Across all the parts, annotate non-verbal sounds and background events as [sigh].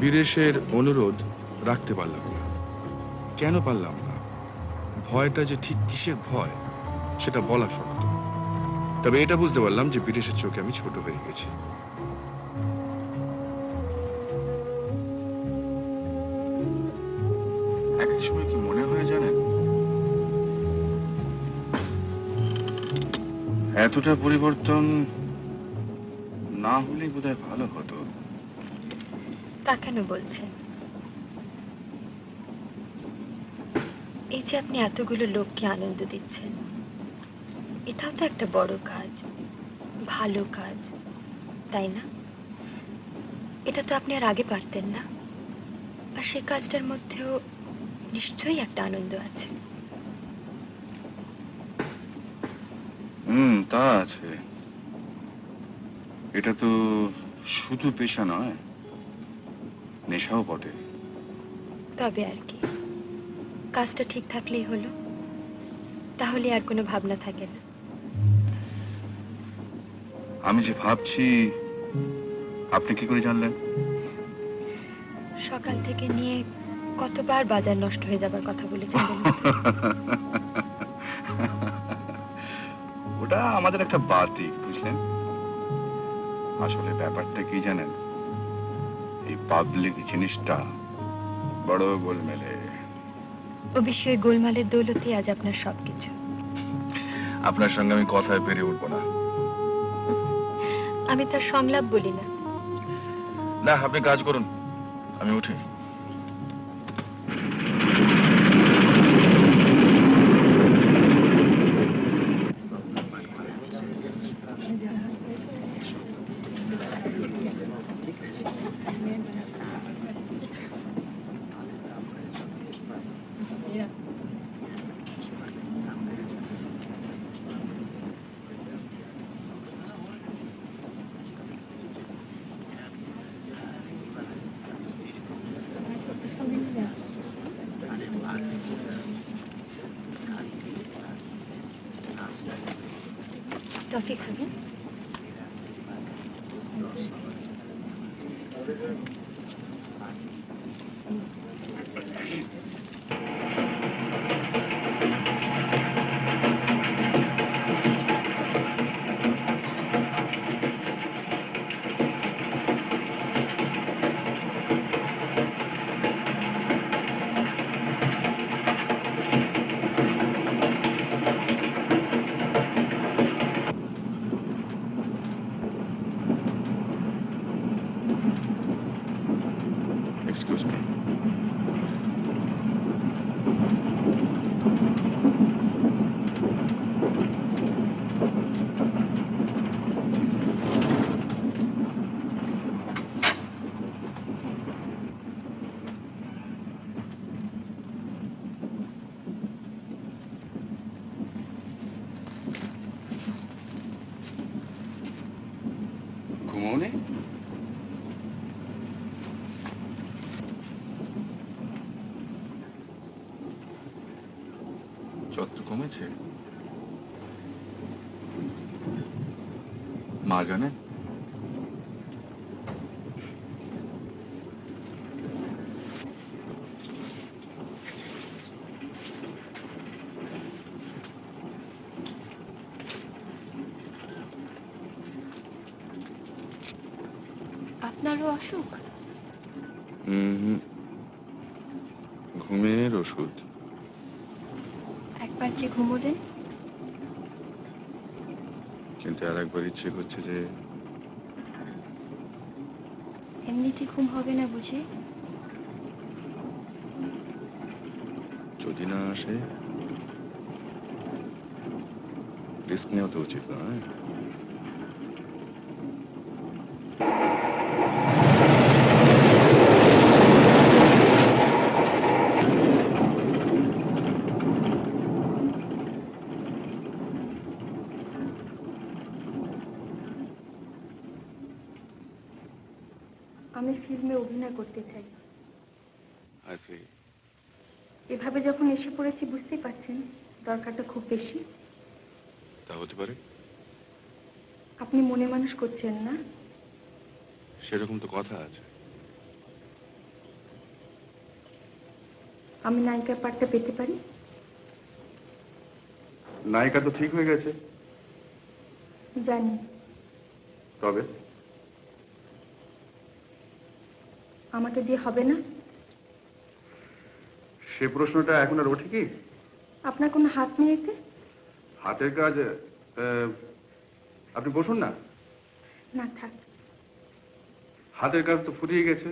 বীরেশের অনুরোধ রাখতে পারলাম না। কেন পারলাম না? ভয়টা যে ঠিক কিসের ভয়, সেটা বলা শক্ত। তবে এটা বুঝতে পারলাম যে বীরেশের চোখে আমি ছোট হয়ে গেছি। এক এক সময় কি মনে হয় এতটা পরিবর্তন না হলে বোধহয় ভালো হতো। তা কেন বলছেন এই যে আপনি এতগুলো লোককে আনন্দ দিচ্ছেন, এটাও তো একটা বড় কাজ, ভালো কাজ, তাই না? এটা তো আপনি আর আগে পারতেন না, আর সেই কাজটার মধ্যেও নিশ্চয়ই একটা আনন্দ আছে। হুম, তা আছে। এটা তো শুধু পেশা নয় নেশাও বটে। তবে আর কি। কাজটা ঠিক থাকলেই হলো। তাহলে আর কোনো ভাবনা থাকে না। আমি যে ভাবছি আপনি কি করে জানলেন? সকাল থেকে নিয়ে কতবার বাজার নষ্ট হয়ে যাবার কথা বলেছেন ওটা আমাদের একটা বাতিক বুঝলেন? আসলে ব্যাপারটা কি জানেন? পাবলিক জিনিসটা বড় গোলমেলে। ও বিষয়ে গোলমালের দৌলতে আজ আপনার সবকিছু। আপনার সঙ্গে আমি কথায় পেরে উঠবো না। আমি তার সংলাপ বলি না। না আপনি কাজ করুন। আমি উঠি। कॉफ़ी खा কমেছে মা জানে আপনারও অসুখ? হুম ঘুমের ওষুধ। যে ঘুমোলেন কিন্তু আর একবার ইচ্ছে করছে যে এমনিতে ঘুম হবে না বুঝে? যদি না আসে রিস্ক নেওয়া তো উচিত নয় এসে পড়েছি বুঝতেই পারছেন দরকারটা খুব বেশি। তা হতে পারে। আপনি মনে মানুষ করছেন না? সেরকম তো কথা আছে। আমি নায়িকার পার্টটা পেতে পারি? নায়িকা তো ঠিক হয়ে গেছে। জানি। তবে? আমাকে দিয়ে হবে না? সে প্রশ্নটা এখন আর ওঠে কি? আপনার কোনো হাত নেই এতে? হাতের কাজ আহ, আপনি বসুন না। না থাক। হাতের কাজ তো ফুরিয়ে গেছে।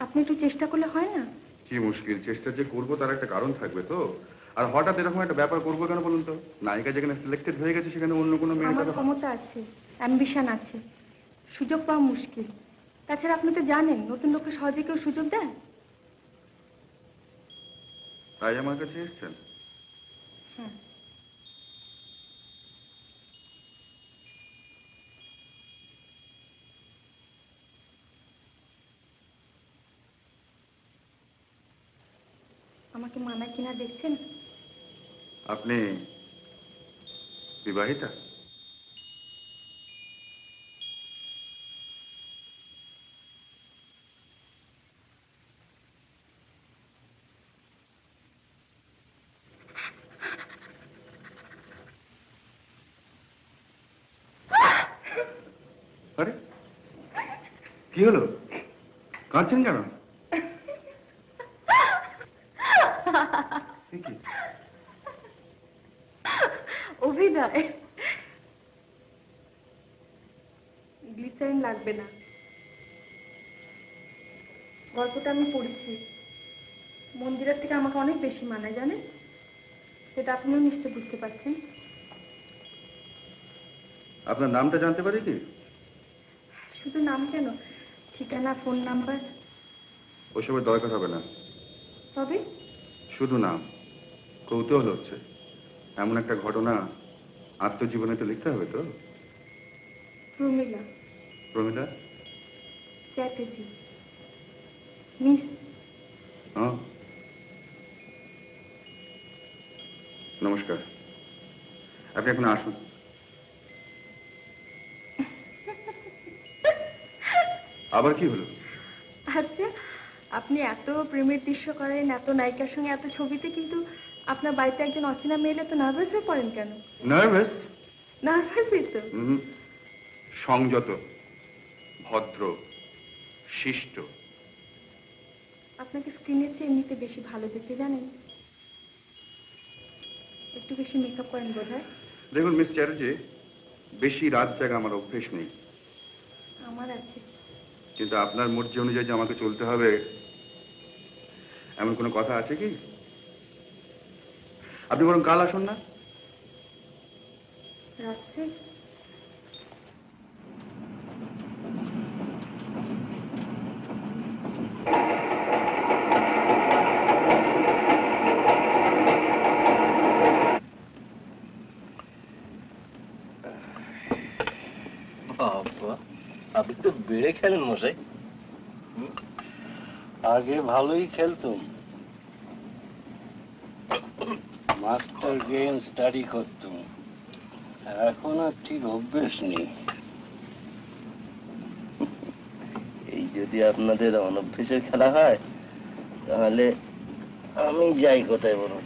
আপনি একটু চেষ্টা করলে হয় না? কি মুশকিল চেষ্টা যে করব তার একটা কারণ থাকবে তো। আর হঠাৎ এরকম একটা ব্যাপার করব কেন বলুন তো? নায়িকা যেখানে সিলেক্টেড হয়ে গেছে সেখানে অন্য কোনো মেয়ে আমার ক্ষমতা আছে অ্যাম্বিশন আছে। সুযোগ পাওয়া মুশকিল। তাছাড়া আপনি তো জানেন নতুন লোককে সহজে কেউ সুযোগ দেয়? তাই আমার কাছে এসছেন? হ্যাঁ আমাকে মানা কিনা দেখছেন? আপনি বিবাহিতা আরে কি হলো? কাঁদছেন কেন? [laughs] অভিনয়। গ্লিসারিন লাগবে না। গল্পটা আমি পড়েছি। মন্দিরের থেকে আমাকে অনেক বেশি মানায় জানেন? সেটা আপনিও নিশ্চয় বুঝতে পারছেন। আপনার নামটা জানতে পারি কি? শুধু নাম কেন? ঠিকানা ফোন নাম্বার? ওসবের দরকার হবে না। তবে? শুধু নাম। কৌতূহল হচ্ছে। এমন একটা ঘটনা আত্মজীবনে তো লিখতে হবে তো? প্রমিলা। প্রমিলা? চ্যাটার্জি মিস? হ্যাঁ। নমস্কার। আপনি এখন আসুন। আবার কি হলো? আচ্ছা আপনি এত প্রেমের দৃশ্য করেন এত নায়িকার সঙ্গে এত ছবিতে কিন্তু আপনার বাড়িতে একজন অচেনা মেয়েলে তো নার্ভাস হয়ে পড়েন কেন? নার্ভাস নার্ভাসই তো। সংযত ভদ্র শিষ্ট। আপনাকে স্ক্রিনের চেয়ে এমনিতে বেশি ভালো দেখতে জানেন? একটু বেশি মেকআপ করেন বোধ দেখুন মিস চ্যাটার্জি বেশি রাত জাগা আমার অভ্যেস নেই। আমার আছে। কিন্তু আপনার মর্জি অনুযায়ী যে আমাকে চলতে হবে, এমন কোনো কথা আছে কি? আপনি বরং কাল আসুন না। রাত্রে? বেড়ে খেলেন মশাই আগে ভালোই খেলতুম। মাস্টার গেম স্টাডি করতুম। এখন আর ঠিক অভ্যেস নেই। এই যদি আপনাদের অনভ্যেসের খেলা হয় তাহলে আমি যাই কোথায় বলুন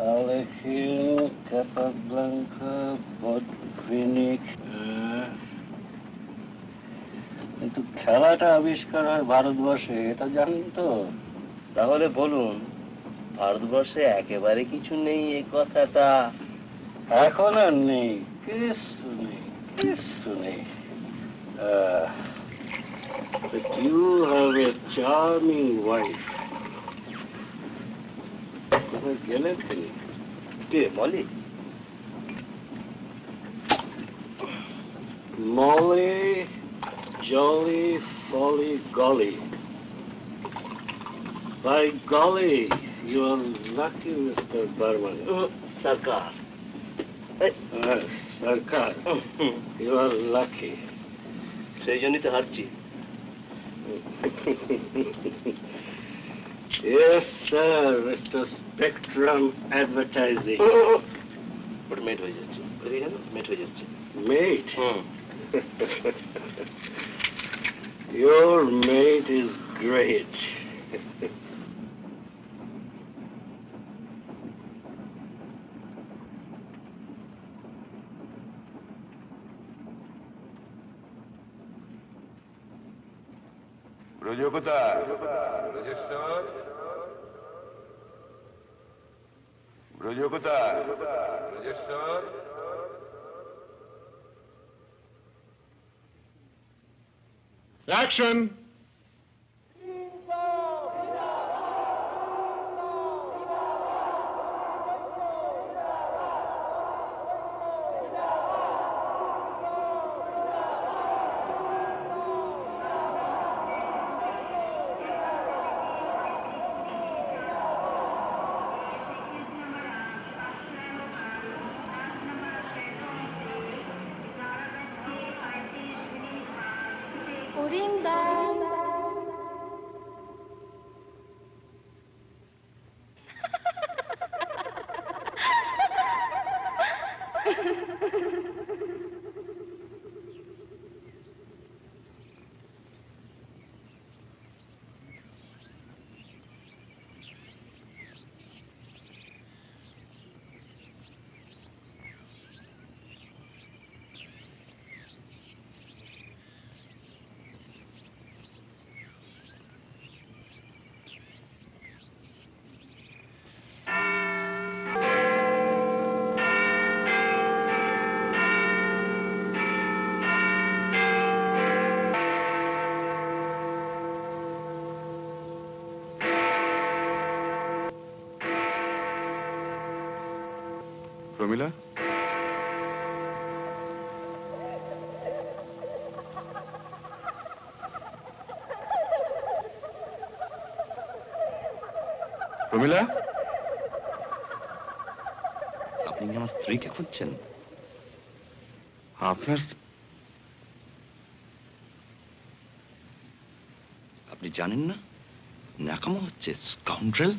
Alejandro, Capablanca, Botvinnik. কিন্তু খেলাটা আবিষ্কার হয় ভারতবর্ষে এটা জানেন তো। তাহলে বলুন ভারতবর্ষে একেবারে কিছু নেই এই কথাটা? এখন আর নেই কিছু নেই কিছু নেই। but you have a charming wife. কোথায় গেলেন তিনি? কে মলি? মলি জলি ফলি গলি By golly, you are lucky, Mr. Barman. Sarkar Sarkar you are lucky. সেই জন্যই তো হারছি Yes, sir, Mr. Spectrum Advertising. ওটা মেট হয়ে যাচ্ছে মেট হয়ে যাচ্ছে মেট Your mate is great. Rajakuta. Rajeshwar. Rajakuta. Rajeshwar. Action! প্রমিলা প্রমিলা আপনি কি আমার স্ত্রীকে খুঁজছেন? আপনার আপনি জানেন না? ন্যাকামো হচ্ছে স্কাউন্ড্রেল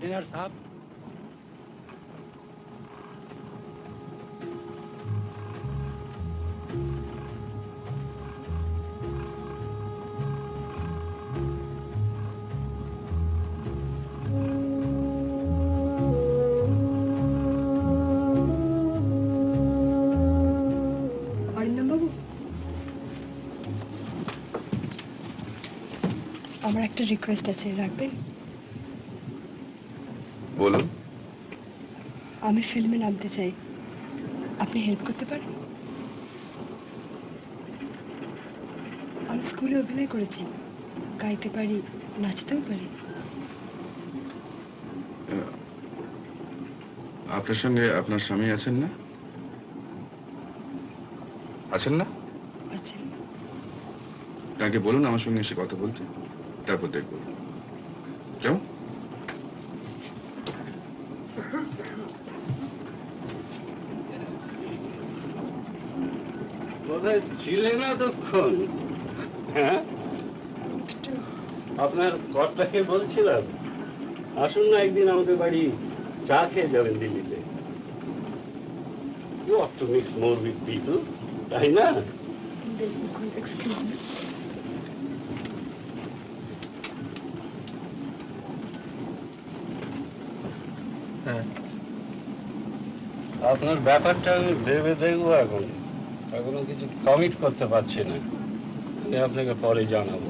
डिनर साहब অরিন্দমবাবু আমার একটা রিকোয়েস্ট আছে রাখবেন বলুন। আমি ফিল্মে নামতে চাই। আপনি হেল্প করতে পারেন? আমি স্কুলে অভিনয় করেছি। গাইতে পারি নাচতেও পারি। আপনার সঙ্গে আপনার স্বামী আছেন না? আছেন না? আচ্ছা। তাকে বলুন আমার সঙ্গে এসে কথা বলতে। তারপর দেখব। কেমন? হ্যাঁ? আপনার কর্তাকে বলছিলাম আসুন না একদিন আমাদের বাড়ি চা খেয়ে যাবেন দিল্লিতে। You have to mix more with people তাই না? মি আপনার ব্যাপারটা আমি ভেবে দেখব এখন। এখনও কিছু কমিট করতে পারছি না। আমি আপনাকে পরে জানাব।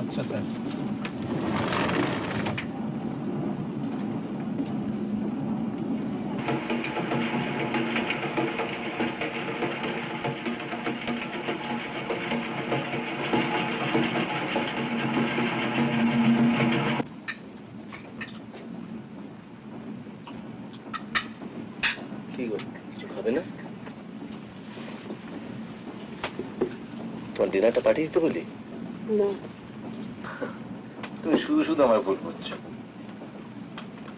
আচ্ছা স্যার। কি গো কিছু খাবে না? তোমার ডিনারটা পাঠিয়ে দিতে বলি? না। তুমি শুধু শুধু আমার ভুল করছ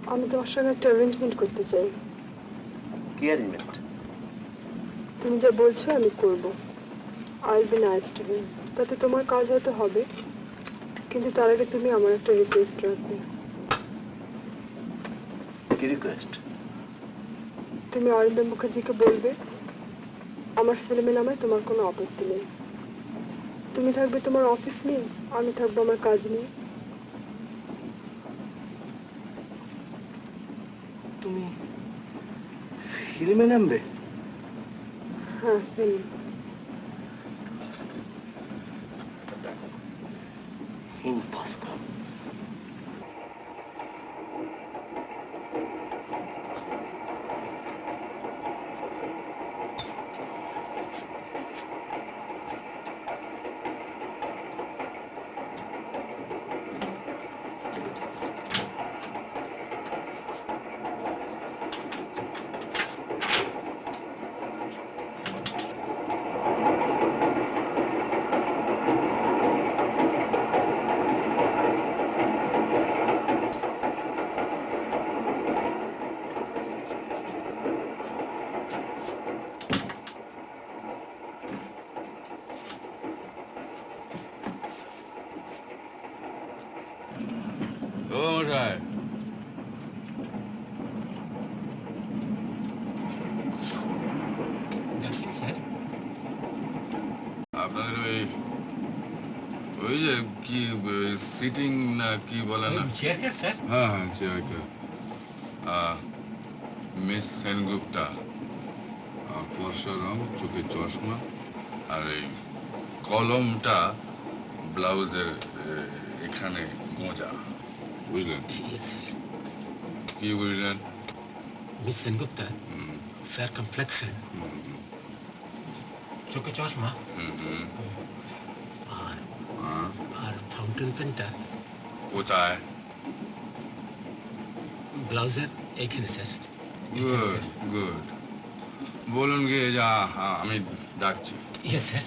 আমি তোমার সঙ্গে একটা অ্যারেঞ্জমেন্ট করতে চাই। কি অ্যারেঞ্জমেন্ট তুমি যা বলছো আমি করব। আই বি নাইস টু তাতে তোমার কাজ হয়তো হবে। কিন্তু তার আগে তুমি আমার একটা রিকোয়েস্ট রাখবে। কি রিকোয়েস্ট তুমি অরিন্দম মুখার্জিকে বলবে আমার ফিল্মে নামায় তোমার কোনো আপত্তি নেই। তুমি থাকবে তোমার অফিস নিয়ে আমি থাকব আমার কাজ নিয়ে। তুমি ফিল্মে নামবে? হ্যাঁ ফিল্ম। ও মশাই আপনাদের ওই ওই যে কি সিটিং না কি বলে না? চেয়ারকে হ্যাঁ হ্যাঁ মিস সেনগুপ্তা চোখে চশমা। আর এই কলমটা ব্লাউজের এখানে মোজা। বুঝলেন কি বুঝলেন মিস সেনগুপ্তা ফেয়ার হুম, চোখে চশমা। আর আর ফাউন্টেন পেনটা কোথায় ব্লাউজের এইখানে স্যার গুড গুড বলুন গিয়ে যা আমি ডাকছি ইয়েস স্যার